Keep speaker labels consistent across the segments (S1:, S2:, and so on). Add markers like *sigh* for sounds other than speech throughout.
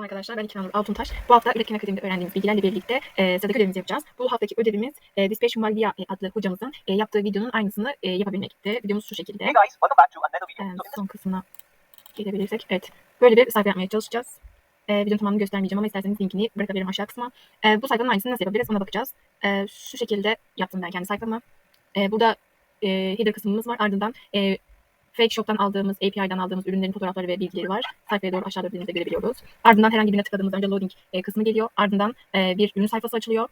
S1: Merhaba arkadaşlar, ben İkram Nur Altuntaş. Bu hafta Üretken Akademi'de öğrendiğimiz bilgilerle birlikte e, sıradaki ödevimizi yapacağız. Bu haftaki ödevimiz e, Dispatch Malvia adlı hocamızın e, yaptığı videonun aynısını e, yapabilmekte. Videomuz şu şekilde.
S2: Hey guys, welcome back to another video.
S1: E, son kısmına gelebilirsek. Evet, böyle bir sayfa yapmaya çalışacağız. E, videonun tamamını göstermeyeceğim ama isterseniz linkini bırakabilirim aşağı kısma. E, bu sayfanın aynısını nasıl yapabiliriz ona bakacağız. E, şu şekilde yaptım ben kendi sayfamı. E, burada e, header kısmımız var. Ardından e, Fake Shop'tan aldığımız, API'den aldığımız ürünlerin fotoğrafları ve bilgileri var. Sayfaya doğru aşağı döndüğümüzde görebiliyoruz. Ardından herhangi birine tıkladığımızda önce loading e, kısmı geliyor. Ardından e, bir ürün sayfası açılıyor.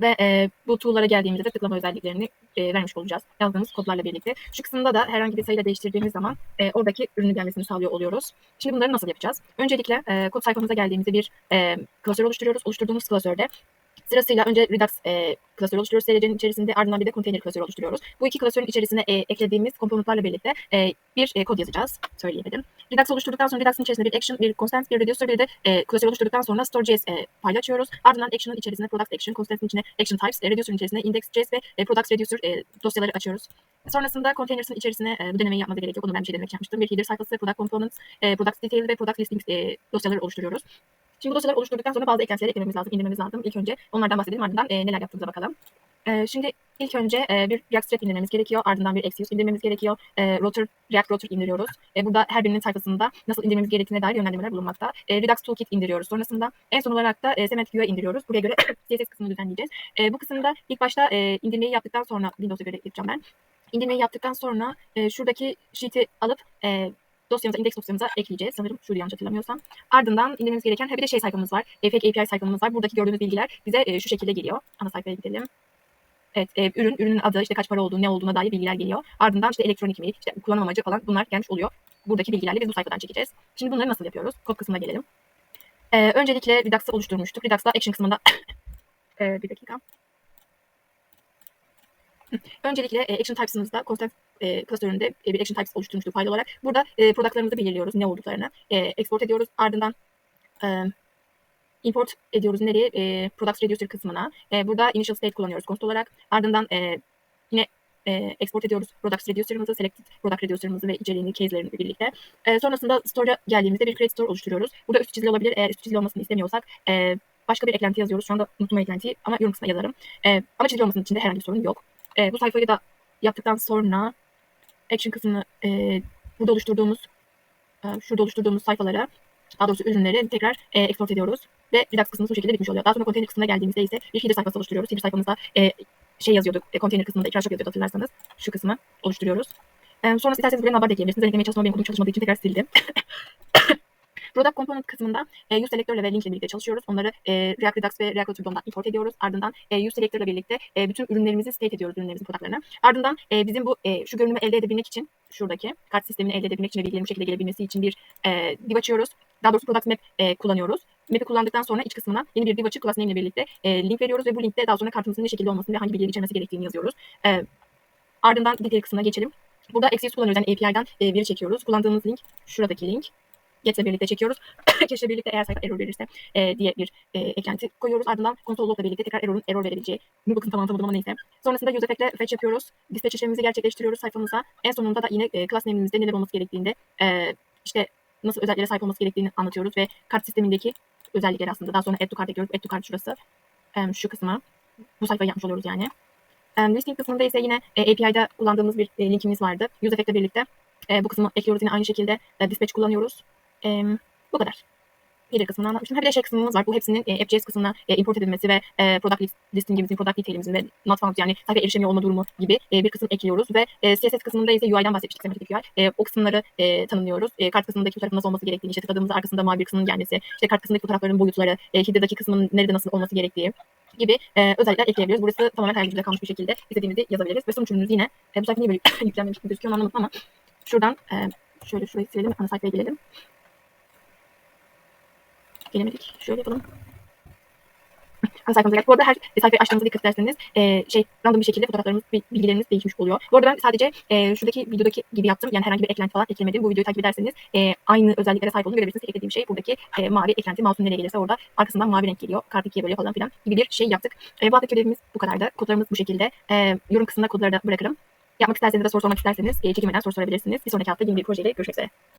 S1: Ve e, bu tool'lara geldiğimizde de tıklama özelliklerini e, vermiş olacağız. Yazdığımız kodlarla birlikte. Şu kısımda da herhangi bir sayıyla değiştirdiğimiz zaman e, oradaki ürünün gelmesini sağlıyor oluyoruz. Şimdi bunları nasıl yapacağız? Öncelikle e, kod sayfamıza geldiğimizde bir e, klasör oluşturuyoruz. Oluşturduğumuz klasörde Sırasıyla önce Redux e, klasörü oluşturuyoruz SRC'nin içerisinde ardından bir de container klasörü oluşturuyoruz. Bu iki klasörün içerisine e, eklediğimiz komponentlerle birlikte e, bir e, kod yazacağız. Söyleyemedim. Redux oluşturduktan sonra Redux'ın içerisinde bir action, bir constant, bir reducer, bir de e, klasör oluşturduktan sonra store.js e, file açıyoruz. Ardından action'ın içerisinde product action, constant'ın içine action types, e, reducer'ın içerisinde index.js ve e, product reducer e, dosyaları açıyoruz. Sonrasında containers'ın içerisine e, bu denemeyi yapmanıza gerek yok. Onu ben bir şey denemek yapmıştım. Bir header sayfası, product components, e, product detail ve product listing e, dosyaları oluşturuyoruz. Şimdi bu dosyaları oluşturduktan sonra bazı eklentileri eklememiz lazım, indirmemiz lazım. İlk önce onlardan bahsedelim ardından e, neler yaptığımıza bakalım. E, şimdi ilk önce e, bir React Strap indirmemiz gerekiyor. Ardından bir Axios indirmemiz gerekiyor. E, Router, React Router indiriyoruz. E, burada her birinin sayfasında nasıl indirmemiz gerektiğine dair yönlendirmeler bulunmakta. E, Redux Toolkit indiriyoruz. Sonrasında en son olarak da e, Cement UI indiriyoruz. Buraya göre *coughs* CSS kısmını düzenleyeceğiz. E, bu kısımda ilk başta e, indirmeyi yaptıktan sonra Windows'a göre yapacağım ben. İndirmeyi yaptıktan sonra e, şuradaki sheet'i alıp e, dosyamıza, index dosyamıza ekleyeceğiz. Sanırım şurada yanlış hatırlamıyorsam. Ardından indirmemiz gereken bir de şey sayfamız var. Fake API sayfamız var. Buradaki gördüğünüz bilgiler bize e, şu şekilde geliyor. Ana sayfaya gidelim. Evet, e, ürün, ürünün adı, işte kaç para olduğu, ne olduğuna dair bilgiler geliyor. Ardından işte elektronik mi, işte kullanım amacı falan bunlar gelmiş oluyor. Buradaki bilgilerle biz bu sayfadan çekeceğiz. Şimdi bunları nasıl yapıyoruz? Kod kısmına gelelim. E, öncelikle Redux'ı oluşturmuştuk. Redux'ta action kısmında *coughs* e, bir dakika. Öncelikle e, action types'ımızda constant e, klasöründe e, bir action types oluşturmuştuk file olarak. Burada e, product'larımızı belirliyoruz ne olduklarını. E, export ediyoruz. Ardından e, import ediyoruz nereye? E, product reducer kısmına. E, burada initial state kullanıyoruz const olarak. Ardından e, yine e, export ediyoruz product reducer'ımızı, selected product reducer'ımızı ve içeriğini, case'lerini birlikte. E, sonrasında store'a geldiğimizde bir create store oluşturuyoruz. Burada üst çizili olabilir. Eğer üst çizili olmasını istemiyorsak e, başka bir eklenti yazıyoruz. Şu anda unuttum eklentiyi ama yorum kısmına yazarım. E, ama çizili olmasının içinde herhangi bir sorun yok. E, bu sayfayı da yaptıktan sonra action kısmını e, burada oluşturduğumuz e, şurada oluşturduğumuz sayfalara daha doğrusu ürünleri tekrar e, export ediyoruz ve Redux kısmı bu şekilde bitmiş oluyor. Daha sonra container kısmına geldiğimizde ise bir header sayfası oluşturuyoruz. Header sayfamızda e, şey yazıyorduk. E, container kısmında ikrar shop yazıyordu hatırlarsanız. Şu kısmı oluşturuyoruz. E, sonra isterseniz buraya navbar da ekleyebilirsiniz. Eklemeye çalışmam benim kodum çalışmadığı için tekrar sildim. *laughs* Product Component kısmında e, Use Selector ve Link ile birlikte çalışıyoruz. Onları e, React Redux ve React Router'dan import ediyoruz. Ardından e, Use Selector ile birlikte e, bütün ürünlerimizi state ediyoruz, ürünlerimizin productlarını. Ardından e, bizim bu e, şu görünümü elde edebilmek için şuradaki kart sistemini elde edebilmek için ve bilgilerin bu şekilde gelebilmesi için bir e, div açıyoruz. Daha doğrusu Product Map e, kullanıyoruz. Map'i kullandıktan sonra iç kısmına yeni bir div açıp class name ile birlikte e, link veriyoruz ve bu linkte daha sonra kartımızın ne şekilde olmasını ve hangi bilgileri içermesi gerektiğini yazıyoruz. E, ardından detail kısmına geçelim. Burada Axios kullanıyoruz. Yani API'den e, veri çekiyoruz. Kullandığımız link şuradaki link. Get'le birlikte çekiyoruz. *clears throat* Cache'le birlikte eğer sayfa error verirse e, diye bir e, eklenti koyuyoruz. Ardından console log'la birlikte tekrar error'un error verebileceği. Bu bakın tam anlatamadım ama neyse. Sonrasında use effect'le fetch yapıyoruz. Dispatch işlemimizi gerçekleştiriyoruz sayfamıza. En sonunda da yine e, class name'imizde neler olması gerektiğinde e, işte nasıl özelliklere sahip olması gerektiğini anlatıyoruz ve kart sistemindeki özellikleri aslında daha sonra add to cart ekliyoruz. Add to cart şurası. E, şu kısma. Bu sayfayı yapmış oluyoruz yani. E, listing kısmında ise yine e, API'da kullandığımız bir e, linkimiz vardı. Use effect'le birlikte e, bu kısmı ekliyoruz. Yine aynı şekilde e, dispatch kullanıyoruz. E, bu kadar. Header kısmını anlatmıştım. Ha bir de şey kısmımız var. Bu hepsinin e, AppJS kısmına e, import edilmesi ve e, product list, listingimizin, product detail'imizin ve not found yani sayfa erişemiyor olma durumu gibi e, bir kısım ekliyoruz ve e, CSS kısmında ise UI'den bahsetmiştik. Semantik UI. E, o kısımları e, tanımlıyoruz. E, kart kısmındaki fotoğrafın nasıl olması gerektiğini, işte tıkladığımızda arkasında mavi bir kısmının gelmesi, işte kart kısmındaki fotoğrafların boyutları, e, header'daki kısmın nerede nasıl olması gerektiği gibi e, özellikler ekleyebiliriz. Burası tamamen tercihimize kalmış bir şekilde istediğimizi yazabiliriz. Ve sonuç ürünümüz yine e, bu sayfa niye böyle *laughs* yüklenmemiş gibi gözüküyor anlamadım ama şuradan e, şöyle şurayı silelim. Ana sayfaya gelelim. Gelemedik. Şöyle yapalım. Ana sayfamıza geldik. Bu arada her sayfayı açtığımızda dikkat ederseniz e, şey random bir şekilde fotoğraflarımız, bilgilerimiz değişmiş oluyor. Bu arada ben sadece e, şuradaki videodaki gibi yaptım. Yani herhangi bir eklenti falan eklemedim. Bu videoyu takip ederseniz e, aynı özelliklere sahip olduğunu görebilirsiniz. Eklediğim şey buradaki e, mavi eklenti. Mouse'un nereye gelirse orada arkasından mavi renk geliyor. Kart ikiye böyle falan filan gibi bir şey yaptık. E, bu haftaki ödevimiz bu kadardı. Kodlarımız bu şekilde. E, yorum kısmında kodları da bırakırım. Yapmak isterseniz de soru sormak isterseniz e, çekinmeden soru sorabilirsiniz. Bir sonraki hafta yeni bir projeyle görüşmek üzere.